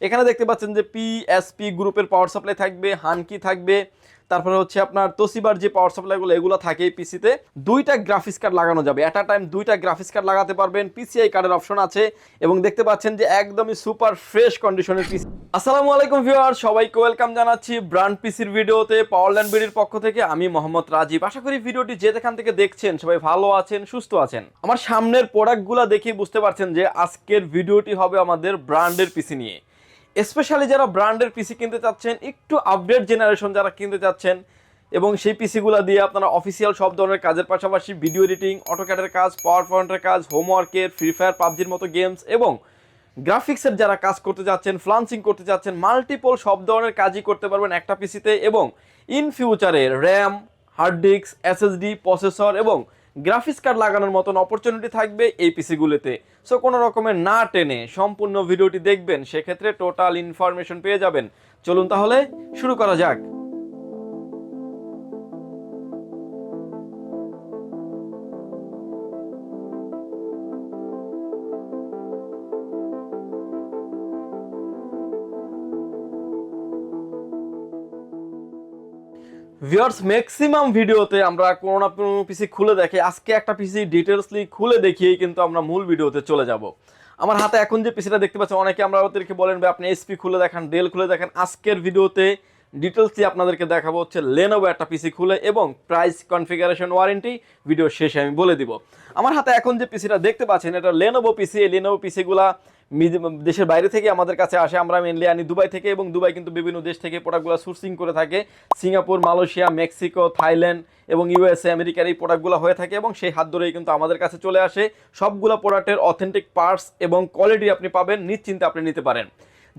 এখানে দেখতে পাচ্ছেন যে পিএসপি গ্রুপের পাওয়ার সাপ্লাই থাকবে হানকি থাকবে, তারপরে হচ্ছে আপনার তোসিবার যে পাওয়ার সাপ্লাইগুলো এগুলো থাকে পিসিতে দুইটা গ্রাফিক্স কার্ড লাগানো যাবে। অ্যাট টাইম দুইটা গ্রাফিক্স কার্ড লাগাতে পারবেন পিসিআই কার্ডের অপশন আছে এবং দেখতে পাচ্ছেন যে একদমই সুপার ফ্রেশ কন্ডিশনের পিসি আসসালামু আলাইকুম ভিউয়ার সবাইকে ওয়েলকাম জানাচ্ছি ব্র্যান্ড পিসির ভিডিওতে পাওয়ারল্যান্ড বিডির পক্ষ থেকে। আমি মোহাম্মদ রাজীব। আশা করি ভিডিওটি যে যেখান থেকে দেখছেন, সবাই ভালো আছেন, সুস্থ আছেন। আমার সামনের প্রোডাক্টগুলো দেখেই বুঝতে পারছেন যে আজকের ভিডিওটি হবে আমাদের ব্র্যান্ডের পিসি নিয়ে। স্পেশালি যারা ব্র্যান্ডের পিসি কিনতে চাচ্ছেন, একটু আপডেট জেনারেশন যারা কিনতে চাচ্ছেন, এবং সেই পিসিগুলো দিয়ে আপনারা অফিসিয়াল সব ধরনের কাজের পাশাপাশি ভিডিও এডিটিং অটোক্যাডের কাজ পাওয়ার পয়েন্টের কাজ হোমওয়ার্কের ফ্রি ফায়ার পাবজির মতো গেমস এবং গ্রাফিক্সের যারা কাজ করতে যাচ্ছেন ফ্লান্সিং করতে যাচ্ছেন মাল্টিপল সব ধরনের কাজই করতে পারবেন একটা পিসিতে এবং ইন ফিউচারে RAM hard disk SSD processor এবং গ্রাফিক্স কার্ড লাগানোর মতন অপরচুনিটি থাকবে এই পিসিগুলিতে সো কোনো রকমের না টেনে সম্পূর্ণ ভিডিওটি দেখবেন, সেক্ষেত্রে টোটাল ইনফরমেশন পেয়ে যাবেন। চলুন তাহলে শুরু করা যাক। ভিউয়ার্স ম্যাক্সিমাম ভিডিওতে আমরা কোনো না কোনো পিসি খুলে দেখে, আজকে একটা পিসি ডিটেলসলি খুলে দেখিয়েই কিন্তু আমরা মূল ভিডিওতে চলে যাব। আমার হাতে এখন যে পিসিটা দেখতে পাচ্ছেন, অনেকে আমরা ওদেরকে বলেন, ভাই, আপনি এসপি খুলে দেখান ডেল খুলে দেখান। আজকের ভিডিওতে ডিটেলসলি আপনাদেরকে দেখাবো হচ্ছে লেনোভো একটা পিসি খুলে এবং প্রাইস কনফিগারেশন ওয়ারেন্টি ভিডিও শেষে আমি বলে দিব। আমার হাতে এখন যে পিসিটা দেখতে পাচ্ছেন, এটা লেনোভো পিসি এই লেনোভো পিসিগুলা দেশের বাইরে থেকে আমাদের কাছে আসে। আমরা মেনলি আনি দুবাই থেকে এবং দুবাই কিন্তু বিভিন্ন দেশ থেকে প্রোডাক্টগুলো সোর্সিং করে থাকে। সিঙ্গাপুর, মালয়েশিয়া, মেক্সিকো, থাইল্যান্ড এবং ইউএসএ, আমেরিকার এই প্রোডাক্টগুলো হয়ে থাকে এবং সেই হাত ধরেই কিন্তু আমাদের কাছে চলে আসে। সবগুলো প্রোডাক্টের অথেন্টিক পার্টস এবং কোয়ালিটি আপনি পাবেন, নিশ্চিন্তে আপনি নিতে পারেন।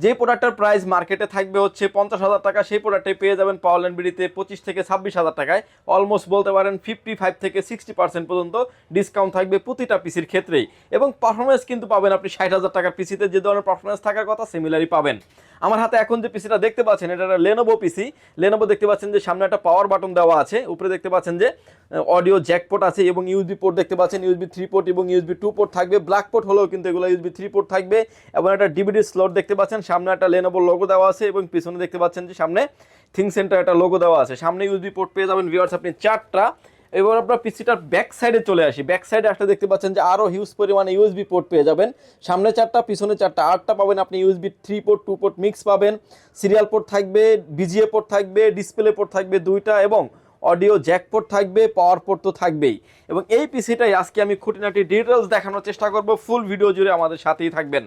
যে প্রোডাক্টের প্রাইস মার্কেটে থাকবে হচ্ছে পঞ্চাশ হাজার টাকা, সেই প্রোডাক্টে পেয়ে যাবেন পাওয়ার বিডিতে পঁচিশ থেকে ছাব্বিশ হাজার টাকায়। অলমোস্ট বলতে পারেন ফিফটি ফাইভ থেকে সিক্সটি পার্সেন্ট পর্যন্ত ডিসকাউন্ট থাকবে প্রতিটা পিসির ক্ষেত্রেই। এবং পারফরমেন্স কিন্তু পাবেন আপনি ষাট হাজার টাকার পিসিতে যে ধরনের পারফরমেন্স থাকার কথা সিমিলারই পাবেন। আমার হাতে এখন যে পিসিটা দেখতে পাচ্ছেন, এটা একটা লেনোভো পিসি লেনোভো দেখতে পাচ্ছেন যে সামনে একটা পাওয়ার বাটন দেওয়া আছে। উপরে দেখতে পাচ্ছেন যে অডিও জ্যাকপোর্ট আছে এবং ইউএসবি পোর্ট দেখতে পাচ্ছেন। ইউএসবি থ্রি পোর্ট এবং ইউএসবি টু পোর্ট থাকবে। ব্ল্যাক পোর্ট হলেও কিন্তু এগুলো ইউএসবি থ্রি পোর্ট থাকবে এবং একটা ডিভিডি স্লট দেখতে পাচ্ছেন। সামনে একটা লেনোভো লোগো দেওয়া আছে এবং পিছনে দেখতে পাচ্ছেন যে সামনে থিং সেন্টার একটা লোগো দেওয়া আছে। সামনে ইউএসবি পোর্ট পেয়ে যাবেন। ভিউয়ার্স আপনি চারটা এবার আপনার পিসিটার ব্যাক সাইডে চলে আসি। ব্যাক সাইডে আসলে দেখতে পাচ্ছেন যে আরও হিউজ পরিমাণে ইউএসবি পোর্ট পেয়ে যাবেন। সামনে চারটা, পিছনে চারটা, আটটা পাবেন আপনি USB three port two port mix পাবেন। সিরিয়াল পোর্ট থাকবে বিজিএ পোর্ট থাকবে ডিসপ্লে পোর্ট থাকবে দুইটা এবং অডিও জ্যাকপোর্ট থাকবে, পাওয়ার পোর্ট তো থাকবেই। এবং এই পিসিটাই আজকে আমি খুঁটিনাটি ডিটেলস দেখানোর চেষ্টা করব ফুল ভিডিও জুড়ে আমাদের সাথেই থাকবেন।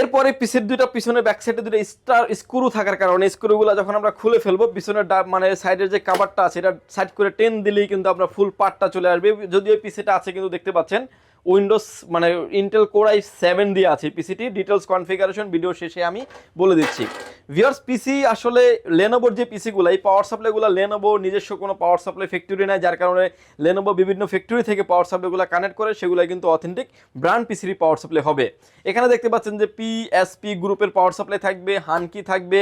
এরপরে পিসির দুটো পিছনে ব্যাক সাইডে দুটো স্টার স্ক্রু থাকার কারণে স্ক্রুগুলো যখন আমরা খুলে ফেলব, পিছনের মানে সাইডের যে কাভারটা আছে, এটা সাইড করে টেন দিলেই কিন্তু আমরা ফুল পার্টটা চলে আসবে। যদিও পিসিটা আছে কিন্তু দেখতে পাচ্ছেন উইন্ডোজ মানে ইন্টেল কোর আই সেভেন দিয়ে আছে পিসিটি ডিটেলস কনফিগারেশন ভিডিও শেষে আমি বলে দিচ্ছি। ভিউয়ার্স পিসি আসলে লেনোভোর যে পিসিগুলো এই পাওয়ার সাপ্লাইগুলো লেনোভো নিজস্ব কোনো পাওয়ার সাপ্লাই ফ্যাক্টরি নেয় যার কারণে লেনোভো বিভিন্ন ফ্যাক্টরি থেকে পাওয়ার সাপ্লাইগুলো কানেক্ট করে সেগুলো কিন্তু অথেন্টিক ব্র্যান্ড পিসির পাওয়ার সাপ্লাই হবে। এখানে দেখতে পাচ্ছেন যে পিএসপি গ্রুপের পাওয়ার সাপ্লাই থাকবে হানকি থাকবে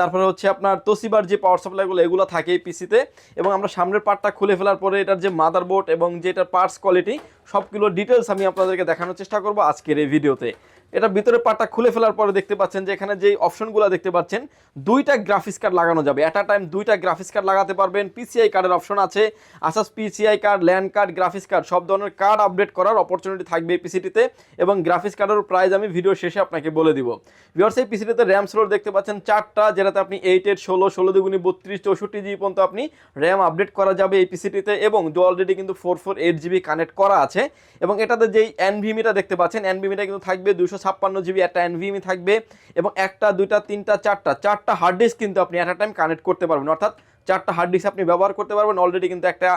তারপরে হচ্ছে আপনার তসিবার যে পাওয়ার সাপ্লাইগুলো এগুলো থাকে এই পিসিতে এবং আমরা সামনের পার্টটা খুলে ফেলার পরে এটার যে মাদারবোর্ড এবং যেটার পার্টস কোয়ালিটি সবগুলো ডিটেলস আমি আপনাদেরকে দেখানোর চেষ্টা করব আজকের এই ভিডিওতে এটা ভিতরের পার্টটা খুলে ফেলার পরে দেখতে পাচ্ছেন যে এখানে যে অপশনগুলো দেখতে পাচ্ছেন, দুইটা গ্রাফিক্স কার্ড লাগানো যাবে। অ্যাট টাইম দুইটা গ্রাফিক্স কার্ড লাগাতে পারবেন। পিসিআই কার্ডের অপশন আছে। Asus PCI card LAN card graphics card সব ধরনের কার্ড আপডেট করার অপরচুনিটি থাকবে এই পিসিটিতে এবং গ্রাফিক্স কার্ডের প্রাইস আমি ভিডিও শেষে আপনাকে বলে দিব। ভিওর্স এই পিসিটিতে র্যাম স্লোট দেখতে পাচ্ছেন চারটা, যেটাতে আপনি এইট এইট ষোলো ষোলো দুগুনি বত্রিশ, চৌষট্টি জিবি পর্যন্ত আপনি র্যাম আপডেট করা যাবে এই পিসিটিতে এবং অলরেডি কিন্তু four four eight GB connect করা আছে। এবং এটাতে যেই এনভিমিটা দেখতে পাচ্ছেন এনভিমিটা কিন্তু থাকবে দুশো ছাপ্পান্ন জিবি, একটা এনভিমি থাকবে এবং একটা, দুইটা, তিনটা, চারটা চারটা হার্ড ডিস্ক কিন্তু আপনি অ্যাট টাইম কানেক্ট করতে পারবেন। অর্থাৎ চারটা হার্ড ডিস্ক আপনি ব্যবহার করতে পারবেন। অলরেডি কিন্তু একটা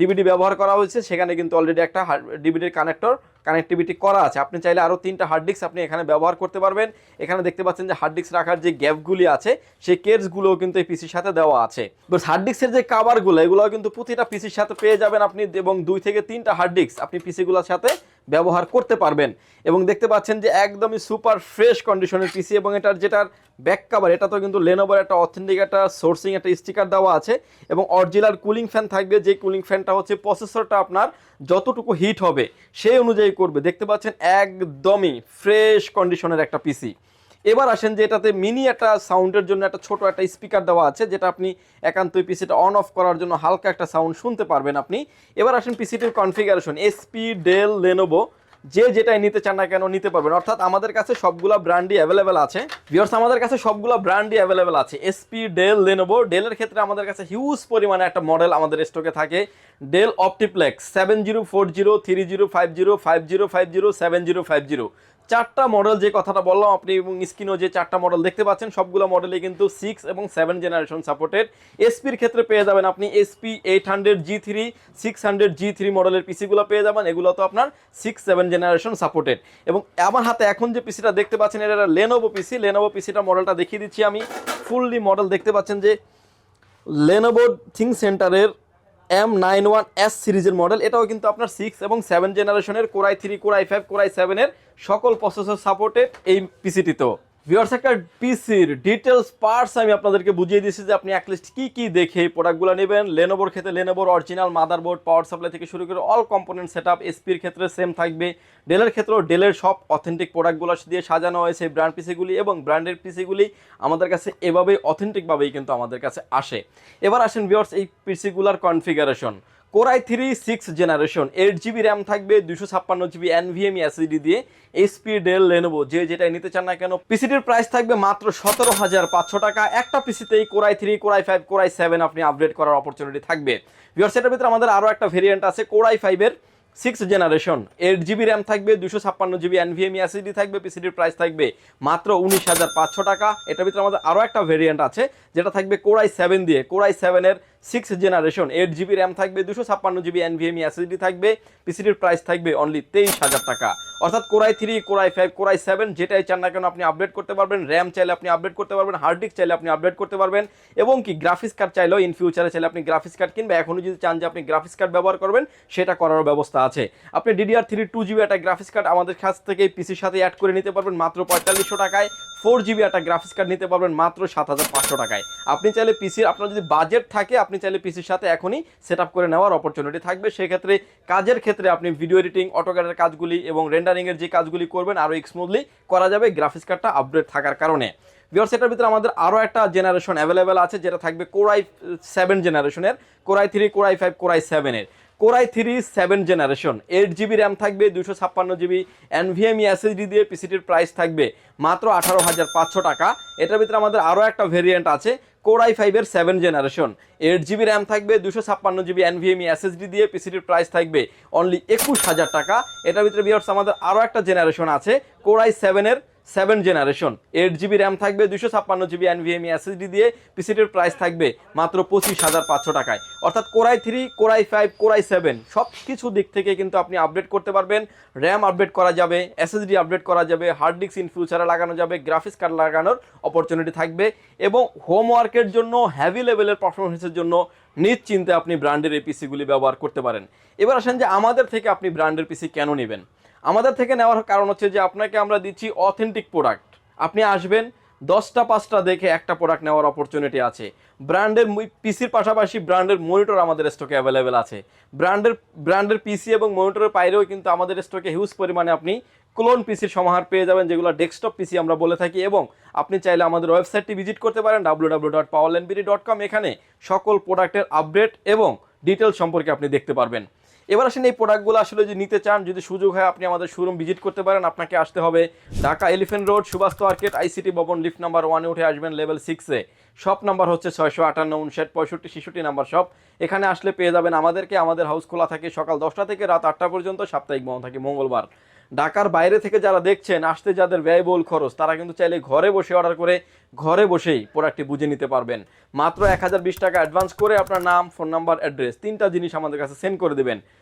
ডিভিডি ব্যবহার করা হয়েছে। সেখানে কিন্তু অলরেডি একটা ডিভিডির কানেক্টর কানেক্টিভিটি করা আছে। আপনি চাইলে আরও তিনটা হার্ড ডিস্ক আপনি এখানে ব্যবহার করতে পারবেন। এখানে দেখতে পাচ্ছেন যে হার্ড ডিস্ক রাখার যে গ্যাপগুলি আছে, সেই কেসগুলোও কিন্তু এই পিসির সাথে দেওয়া আছে। বাট হার্ড ডিস্কের যে কাভারগুলো এগুলো কিন্তু প্রতিটা পিসির সাথে পেয়ে যাবেন আপনি এবং দুই থেকে তিনটা হার্ড ডিস্ক আপনি পিসিগুলোর সাথে ব্যবহার করতে পারবেন। এবং দেখতে পাচ্ছেন যে একদমই সুপার ফ্রেশ কন্ডিশনের পিসি এবং এটার যেটার ব্যাক কাভার এটা তো কিন্তু লেনোভার একটা অথেন্টিক একটা সোর্সিং একটা স্টিকার দেওয়া আছে এবং অরিজিনাল কুলিং ফ্যান থাকবে। যে কুলিং ফ্যানটা হচ্ছে প্রসেসরটা আপনার যতটুকু হিট হবে, সেই অনুযায়ী করবে। দেখতে পাচ্ছেন একদমই ফ্রেশ কন্ডিশনের একটা পিসি। এবার আসেন যে এটাতে মিনি একটা সাউন্ডের জন্য একটা ছোট একটা স্পিকার দেওয়া আছে, যেটা আপনি একান্ত পিসিটা অন অফ করার জন্য হালকা একটা সাউন্ড শুনতে পারবেন আপনি। এবার আসেন পিসিটির কনফিগারেশন এসপি ডেল লেনোভো যে যেটাই নিতে চান না কেন নিতে পারবেন। অর্থাৎ আমাদের কাছে সবগুলা ব্র্যান্ডই অ্যাভেলেবেল আছে। ভিউয়ার্স আমাদের কাছে সবগুলো ব্র্যান্ডই অ্যাভেলেবেল আছে। এসপি ডেল লেনোভো ডেলের ক্ষেত্রে আমাদের কাছে হিউজ পরিমাণে একটা মডেল আমাদের স্টকে থাকে। Dell OptiPlex seven zero four zero three zero five zero five zero five zero seven zero five zero চারটা মডেল যে কথাটা বললাম, আপনি এবং স্ক্রিনও যে চারটা মডেল দেখতে পাচ্ছেন, সবগুলো মডেলে কিন্তু সিক্স এবং সেভেন জেনারেশন সাপোর্টেড এসপির ক্ষেত্রে পেয়ে যাবেন আপনি HP eight hundred G three six hundred G three মডেলের পিসিগুলো পেয়ে যাবেন, এগুলো তো আপনার সিক্স সেভেন জেনারেশন সাপোর্টেড এবং আমার হাতে এখন যে পিসিটা দেখতে পাচ্ছেন, এটা লেনোভো পিসি লেনোভো পিসিটা মডেলটা দেখিয়ে দিচ্ছি আমি। ফুললি মডেল দেখতে পাচ্ছেন যে লেনোভো থিং সেন্টারের এম নাইন ওয়ান এস সিরিজের মডেল। এটাও কিন্তু আপনার সিক্স এবং সেভেন জেনারেশনের core i three core i five core i সেভেনের সকল প্রসেসর সাপোর্টেড এই পিসিটিতেও ভিউয়ার্স একটা পিসির ডিটেলস পার্টস আমি আপনাদেরকে বুঝিয়ে দিয়েছি যে আপনি অ্যাটলিস্ট কী কী দেখে এই প্রোডাক্টগুলো নেবেন। লেনোভোর ক্ষেত্রে লেনোভোর অরিজিনাল মাদারবোর্ড পাওয়ার সাপ্লাই থেকে শুরু করে অল কম্পোনেন্ট সেট আপ এসপির ক্ষেত্রে সেম থাকবে। ডেলের ক্ষেত্রেও ডেলের সব অথেন্টিক প্রোডাক্টগুলো দিয়ে সাজানো হয়েছে ব্র্যান্ড পিসিগুলি এবং ব্র্যান্ডের পিসিগুলি আমাদের কাছে এভাবেই অথেন্টিকভাবেই কিন্তু আমাদের কাছে আসে। এবার আসেন ভিউয়ার্স এই পিসিগুলার configuration core i three six generation eight GB RAM থাকবে দুশো ছাপ্পান্ন জিবি এনভিএমই এসিডি দিয়ে এইচপি ডেল লেনোভো যে যেটাই নিতে চান না কেন পিসিটির প্রাইস থাকবে মাত্র সতেরো হাজার পাঁচশো টাকা। একটা পিসিতেই core i three core i five core i seven আপনি আপডেট করার অপরচুনিটি থাকবে। ভিওর সেটার ভিতরে আমাদের আরও একটা ভেরিয়েন্ট আছে কোরাই ফাইভের six generation eight GB RAM থাকবে দুশো ছাপ্পান্ন জিবি এনভিএমই এসিডি থাকবে পিসিডির প্রাইস থাকবে মাত্র উনিশ হাজার পাঁচশো টাকা। এটার ভিতরে আমাদের আরও একটা ভেরিয়েন্ট আছে, যেটা থাকবে কোরাই সেভেন দিয়ে। কোরাই সেভেনের six generation eight GB RAM থাকবে, দুশো ছাপ্পান্ন জিবি এনভিএমই এসিডি থাকবে পিসিডির প্রাইস থাকবে অনলি তেইশ হাজার টাকা। অর্থাৎ core i three core i five core i seven যেটাই চান না কেন আপনি আপডেট করতে পারবেন র্যাম চাইলে আপনি আপডেট করতে পারবেন হার্ড ডিস্ক চাইলে আপনি আপডেট করতে পারবেন, এবং কি গ্রাফিক্স কার্ড চাইলেও ইন ফিউচারে চাইলে আপনি গ্রাফিক্স কার্ড কিনবে এখনও যদি চান যে আপনি গ্রাফিক্স কার্ড ব্যবহার করবেন, সেটা করারও ব্যবস্থা আছে। আপনি ডিডিআর থ্রি টু জিবি একটা গ্রাফিক্স কার্ড আমাদের কাছ থেকে পিসির সাথে অ্যাড করে নিতে পারবেন, মাত্র পঁয়তাল্লিশশো টাকায়। ফোর জিবি একটা গ্রাফিক্স কার্ড নিতে পারবেন মাত্র সাত হাজার পাঁচশো টাকায়। আপনি চাইলে পিসির আপনার যদি বাজেট থাকে, আপনি চাইলে পিসির সাথে এখনই সেট করে নেওয়ার অপরচুনিটি থাকবে। সেক্ষেত্রে কাজের ক্ষেত্রে আপনি ভিডিও এডিটিং অটোক্যাডের কাজগুলি এবং রেন্ডারিংয়ের যে কাজগুলি করবেন, আরও স্মুথলি করা যাবে গ্রাফিক্স কার্ডটা আপডেট থাকার কারণে। বিয়ার সেটার ভিতরে আমাদের আরও একটা জেনারেশন অ্যাভেলেবেল আছে, যেটা থাকবে কোরাই সেভেন জেনারেশনের core i three core i five core i সেভেনের core i three seven generation. Eight GB RAM থাকবে দুশো ছাপ্পান্ন জিবি এনভিএমই এসএসডি দিয়ে পিসিটির প্রাইস থাকবে মাত্র আঠারো হাজার পাঁচশো টাকা। এটার ভিতরে আমাদের আরও একটা ভেরিয়েন্ট আছে, কোরাই ফাইভের seven generation eight GB RAM থাকবে দুশো ছাপ্পান্ন জিবি এনভিএমই এসএসডি দিয়ে পিসিটির প্রাইস থাকবে অনলি একুশ হাজার টাকা। এটার ভিতরে বিয়ার্স আমাদের আরও একটা জেনারেশন আছে, কোরাই সেভেনের seven generation. Eight GB RAM থাকবে দুশো ছাপ্পান্ন জিবি এনভিএমই এসএসডি দিয়ে পিসিটির প্রাইস থাকবে মাত্র পঁচিশ হাজার পাঁচশো টাকায়। অর্থাৎ core i three core i five core i seven সব কিছু দিক থেকে কিন্তু আপনি আপডেট করতে পারবেন। র্যাম আপডেট করা যাবে এসএসডি আপডেট করা যাবে হার্ড ডিস্ক ইন ফিউচারে লাগানো যাবে গ্রাফিক্স কার্ড লাগানোর অপরচুনিটি থাকবে এবং হোমওয়ার্কের জন্য হ্যাভি লেভেলের পারফরমেন্সের জন্য নিশ্চিন্তে আপনি ব্র্যান্ডের এই পিসিগুলি ব্যবহার করতে পারেন। এবার আসেন যে আমাদের থেকে আপনি ব্র্যান্ডের পিসি কেন নেবেন? আমাদের থেকে নেওয়ার কারণ হচ্ছে যে আপনাকে আমরা দিচ্ছি অথেন্টিক প্রোডাক্ট আপনি আসবেন, দশটা, পাঁচটা দেখে একটা প্রোডাক্ট নেওয়ার অপরচুনিটি আছে। ব্র্যান্ডের পিসির পাশাপাশি ব্র্যান্ডের মনিটর আমাদের স্টকে অ্যাভেলেবেল আছে। ব্র্যান্ডের ব্র্যান্ডের পিসি এবং মনিটরের বাইরেও কিন্তু আমাদের স্টকে হিউজ পরিমাণে আপনি ক্লোন পিসির সমাহার পেয়ে যাবেন, যেগুলো ডেস্কটপ পিসি আমরা বলে থাকি। এবং আপনি চাইলে আমাদের ওয়েবসাইটটি ভিজিট করতে পারেন ডাব্লু ডট এখানে সকল প্রোডাক্টের আপডেট এবং ডিটেলস সম্পর্কে আপনি দেখতে পারবেন। এবার আসেন এই প্রোডাক্টগুলো আসলে যদি নিতে চান, যদি সুযোগ হয় আপনি আমাদের শোরুম ভিজিট করতে পারেন। আপনাকে আসতে হবে Dhaka elephant road Subhash market ICT ভবন লিফট নাম্বার ওয়ানে উঠে আসবেন লেভেল সিক্সে শপ নাম্বার হচ্ছে ছয়শো আটান্ন, উনষাট, পঁয়ষট্টি, ছেষট্টি নাম্বার শপ এখানে আসলে পেয়ে যাবেন আমাদেরকে, আমাদের হাউস খোলা থাকে সকাল দশটা থেকে রাত আটটা পর্যন্ত, সাপ্তাহিক বন্ধ থাকে মঙ্গলবার। ঢাকার বাইরে থেকে যারা দেখছেন, আসতে যাদের ব্যয়বহুল খরচ, তারা কিন্তু চাইলে ঘরে বসে অর্ডার করে, ঘরে বসেই প্রোডাক্টটি বুঝে নিতে পারবেন। মাত্র এক হাজার বিশ টাকা অ্যাডভান্স করে আপনার নাম ফোন নাম্বার অ্যাড্রেস তিনটা জিনিস আমাদের কাছে সেন্ড করে দেবেন।